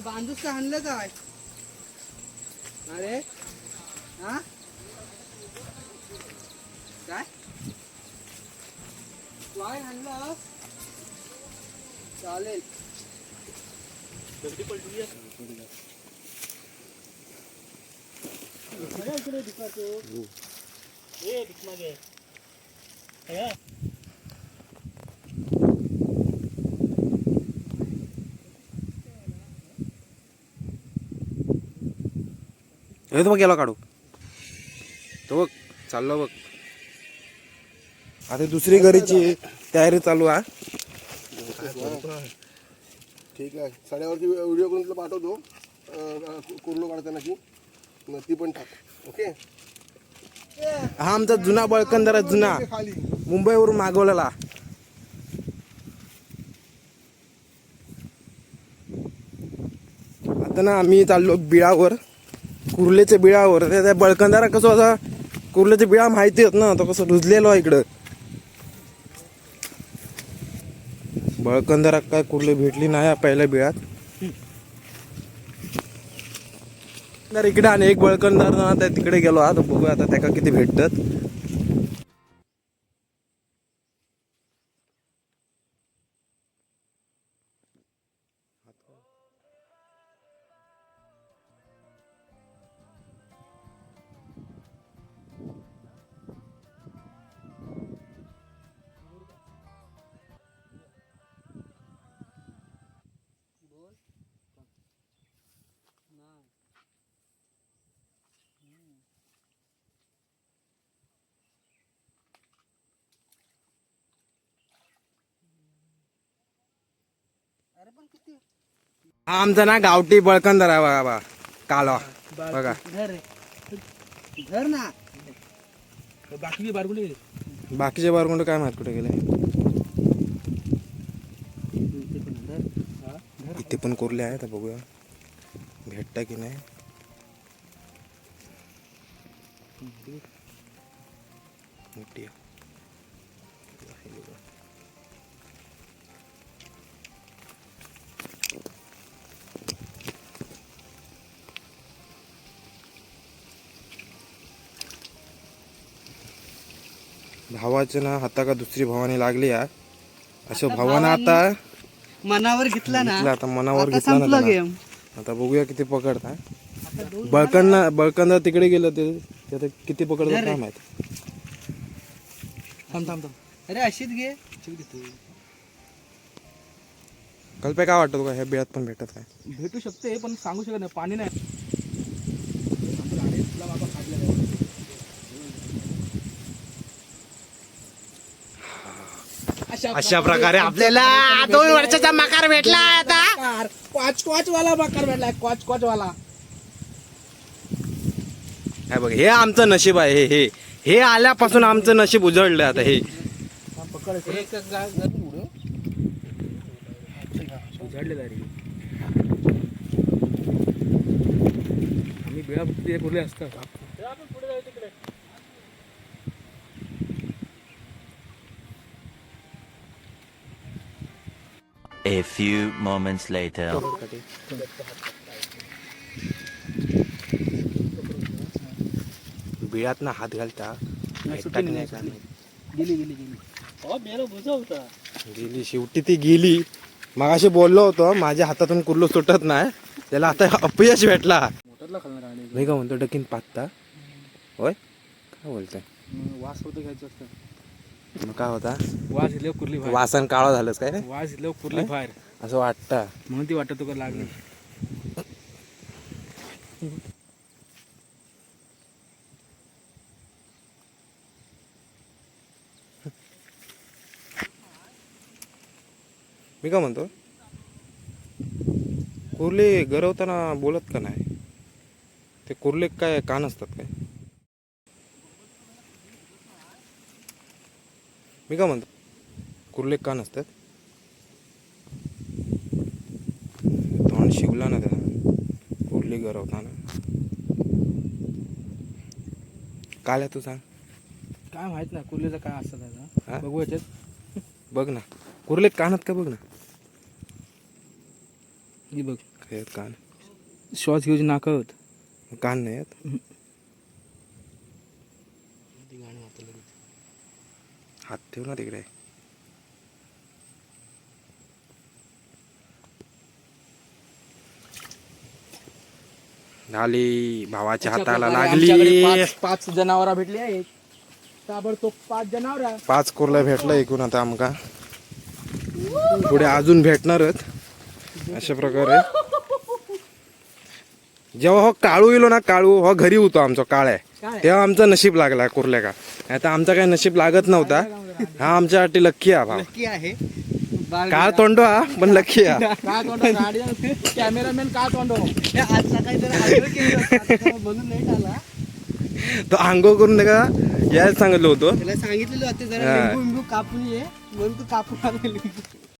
बांधूस आणलं काय? अरे हा? काय? काय आणलं? चालेल. हो. हे तो बघ गेला काढू. तो बघ चाललो बघ. आता दुसरी घरीची तयारी चालू आहे ठीक आहे. साड्यावरती व्हिडिओ करून तुला पाठवतो. कुर्लो काढताना की. ती पण टाक. ओके? हा आमचा जुना बळकंदर जुना. मुंबईवरून मागवलेला. आता ना आम्ही चाललो बिळावर कुर्लेच्या बिळावर. त्या त्या बळकंदारा कसं असा कुर्ल्याच्या बिळा माहिती आहेत ना तो कसं रुजलेलो आहे इकडं. बळकंदारा काय कुर्ले भेटली नाही पहिल्या बिळात. इकडे आणि एक बळकन ना तिकडे गेलो. आता बघू आता त्याका किती भेटतात. हा आमचा ना गावठी बळकंदर आहे बघा बघा. कालवा. बघा. घर ना. बाकी बारगुले बाकीचे बारकुंड काय माहीत कुठे गेले. इथे पण कोरले आहे तर बघूया. भेटता की नाही? मोठी आहे. भावाचं ना हाता का दुसरी भावाने लागली आहे असं भावानं आता मनावर घेतला ना. आता मनावर आता घेतला ना आता बघूया किती पकडता. बळकंद बळकंद तिकडे गेलं ते ते आता किती पकडतात काय माहीत. थांब थांब थांब. अरे अशीच घे. कल्पे काय वाटतं तुका ह्या बिळात पण भेटत काय भेटू शकते पण सांगू शकत नाही. पाणी नाही. अशा प्रकारे आपल्याला दोन वर्षाचा मकार भेटला आता. क्वाच क्वाच वाला बाकार भेटलाय क्वाच क्वाच वाला काय बघ हे आमचं नशीब आहे हे हे. हे आल्यापासून आमचं नशीब उजळलं आता हे. आम्ही बेळा कुठले असतात. A few moments later. बिळात ना हात घालता. गेली गेली गेली. बेरो बुजा होता. गेली शेवटी ती गेली. मगाशी बोललो होतो माझ्या हातातून कुर्लो सुटत नाही. त्याला आता अपयश भेटला. मी का म्हणतो डकीन पात्ता? होय? काय बोलतोय? वास होतं घ्यायचं असतं. मग काय होता? वास घेतल्यावर कुर्ली बाहेर. वासन काळा झालंच काय वास घेतल्यावर कुर्ली बाहेर. असं वाटतं. म्हणून ती वाटत तुका लागली. मी का म्हणतो? कुर्ले गरवताना बोलत का नाही? ते कुर्ले काय कान असतात काय मी का म्हणतो? कुर्ले कान असतात तोंड शिवला ना त्याला कुर्ली गरवताना. काल आहे तू सांग? काय माहीत नाही कुर्लेचं काय असतं त्याचा? बघू याच्यात. बघ ना. कुर्ले कानात का बघ ना? ही बघ. काय कान श्वास घेऊची नाकत कान नाही आहेत? हात ठेव ना तिकडे झाली भावाच्या हाताला लागली. पाच पाच जनावरा भेटली आहेत. ताबडतोब पाच जनावरा. पाच कुर्ल्या भेटलं एकूण आता आमका. पुढे अजून भेटणारच अशा प्रकारे. जेव्हा हो काळू येलो ना काळू हो घरी होतो आमचा काळ्या तेव्हा आमचं नशीब लागला कुर्ल्या का. आता आमचा काही नशीब लागत नव्हता. हा आमच्यासाठी लक्की हा नक्की आहे. काळ तोंडो हा पण लक्की हा कॅमेरामॅन काय तोंडो हे. आज सकाळी आला. तो आंघोळ करून नाही का यायला सांगितलं होतं. सांगितलेलं होतं कापून ये. म्हणून तू कापून